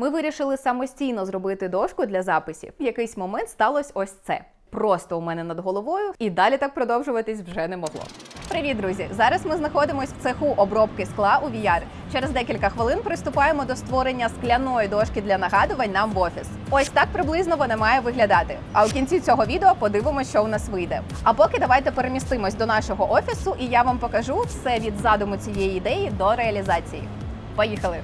Ми вирішили самостійно зробити дошку для записів. В якийсь момент сталося ось це. Просто у мене над головою, і далі так продовжуватись вже не могло. Привіт, друзі! Зараз ми знаходимося в цеху обробки скла у VR. Через декілька хвилин приступаємо до створення скляної дошки для нагадувань нам в офіс. Ось так приблизно вона має виглядати. А у кінці цього відео подивимося, що у нас вийде. А поки давайте перемістимось до нашого офісу, і я вам покажу все від задуму цієї ідеї до реалізації. Поїхали!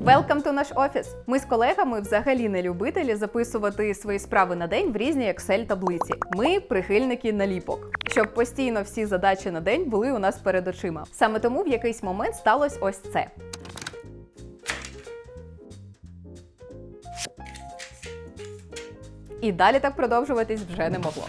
Welcome to наш офіс. Ми з колегами взагалі не любителі записувати свої справи на день в різні Excel таблиці. Ми прихильники наліпок, щоб постійно всі задачі на день були у нас перед очима. Саме тому в якийсь момент сталося ось це. І далі так продовжуватись вже не могло.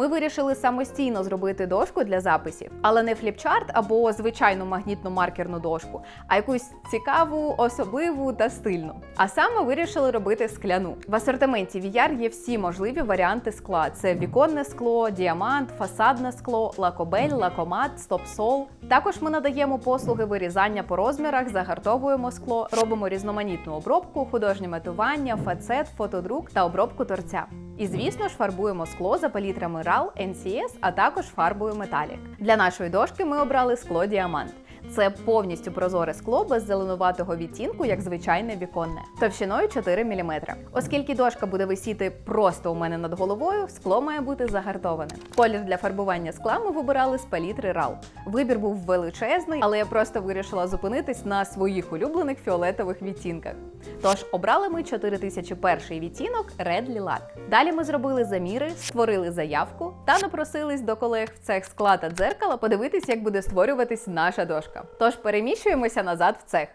Ми вирішили самостійно зробити дошку для записів, але не фліпчарт або звичайну магнітну маркерну дошку, а якусь цікаву, особливу та стильну. А саме вирішили робити скляну. В асортименті VR є всі можливі варіанти скла: це віконне скло, діамант, фасадне скло, лакобель, лакомат, стопсол. Також ми надаємо послуги вирізання по розмірах, загартовуємо скло, робимо різноманітну обробку, художнє метування, фацет, фотодрук та обробку торця. І звісно ж фарбуємо скло за палітрами RAL, NCS, а також фарбою металік. Для нашої дошки ми обрали скло діамант. Це повністю прозоре скло без зеленуватого відтінку, як звичайне віконне, товщиною 4 мм. Оскільки дошка буде висіти просто у мене над головою, скло має бути загартоване. Колір для фарбування скла ми вибирали з палітри RAL. Вибір був величезний, але я просто вирішила зупинитись на своїх улюблених фіолетових відтінках. Тож обрали ми 4001 відтінок Red Lilac. Далі ми зробили заміри, створили заявку та напросились до колег в цех скла та дзеркала подивитись, як буде створюватись наша дошка. Тож переміщуємося назад в цех.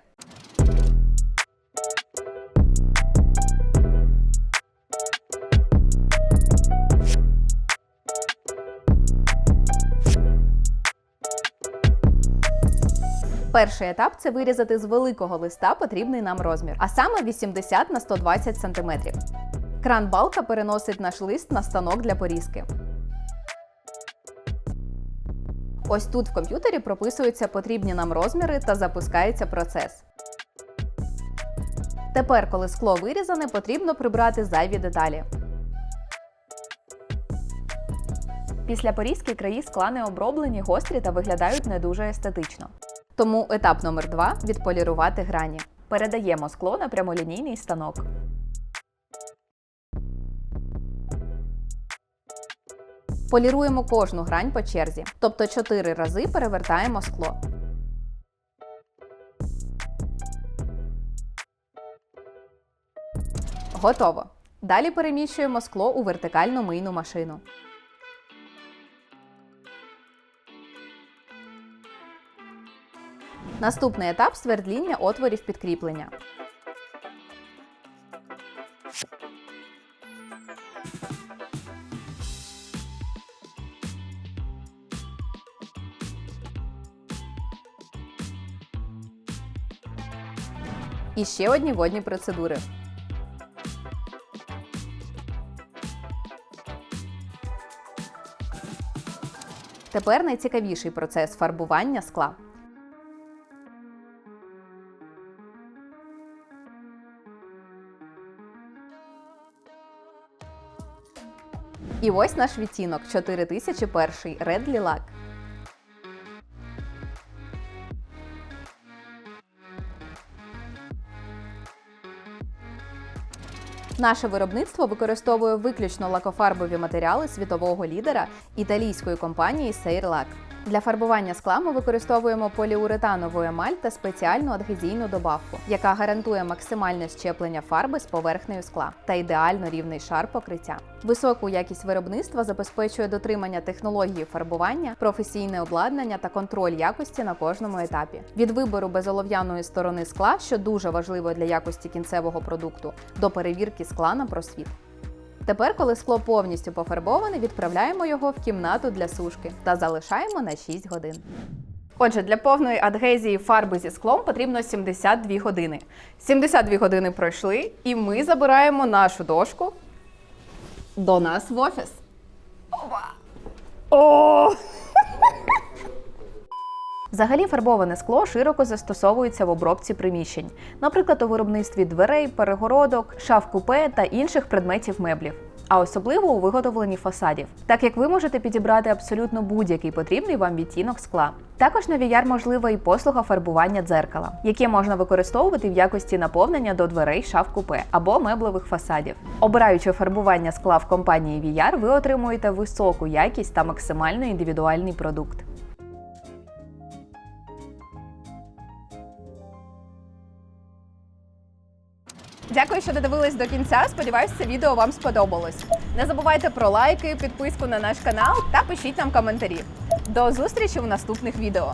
Перший етап це вирізати з великого листа потрібний нам розмір, а саме 80 на 120 см. Кран балка переносить наш лист на станок для порізки. Ось тут в комп'ютері прописуються потрібні нам розміри та запускається процес. Тепер, коли скло вирізане, потрібно прибрати зайві деталі. Після порізки краї скла не оброблені, гострі та виглядають не дуже естетично. Тому етап номер 2 відполірувати грані. Передаємо скло на прямолінійний станок. Поліруємо кожну грань по черзі, тобто 4 рази перевертаємо скло. Готово. Далі переміщуємо скло у вертикальну мийну машину. Наступний етап свердління отворів підкріплення. І ще одні водні процедури. Тепер найцікавіший процес фарбування скла. І ось наш відтінок 4001 Red Lilac. Наше виробництво використовує виключно лакофарбові матеріали світового лідера італійської компанії Seirlac. Для фарбування скла ми використовуємо поліуретанову емаль та спеціальну адгезійну добавку, яка гарантує максимальне щеплення фарби з поверхнею скла та ідеально рівний шар покриття. Високу якість виробництва забезпечує дотримання технології фарбування, професійне обладнання та контроль якості на кожному етапі. Від вибору безолов'яної сторони скла, що дуже важливо для якості кінцевого продукту, до перевірки скла на просвіт. Тепер, коли скло повністю пофарбоване, відправляємо його в кімнату для сушки та залишаємо на 6 годин. Отже, для повної адгезії фарби зі склом потрібно 72 години. 72 години пройшли, і ми забираємо нашу дошку до нас в офіс. Опа! О! Взагалі, фарбоване скло широко застосовується в обробці приміщень, наприклад, у виробництві дверей, перегородок, шаф купе та інших предметів меблів. А особливо у виготовленні фасадів, так як ви можете підібрати абсолютно будь-який потрібний вам відтінок скла. Також на VR можлива і послуга фарбування дзеркала, яке можна використовувати в якості наповнення до дверей шаф купе або меблевих фасадів. Обираючи фарбування скла в компанії VR, ви отримуєте високу якість та максимально індивідуальний продукт. Дякую, що додивились до кінця. Сподіваюсь, це відео вам сподобалось. Не забувайте про лайки, підписку на наш канал та пишіть нам коментарі. До зустрічі в наступних відео.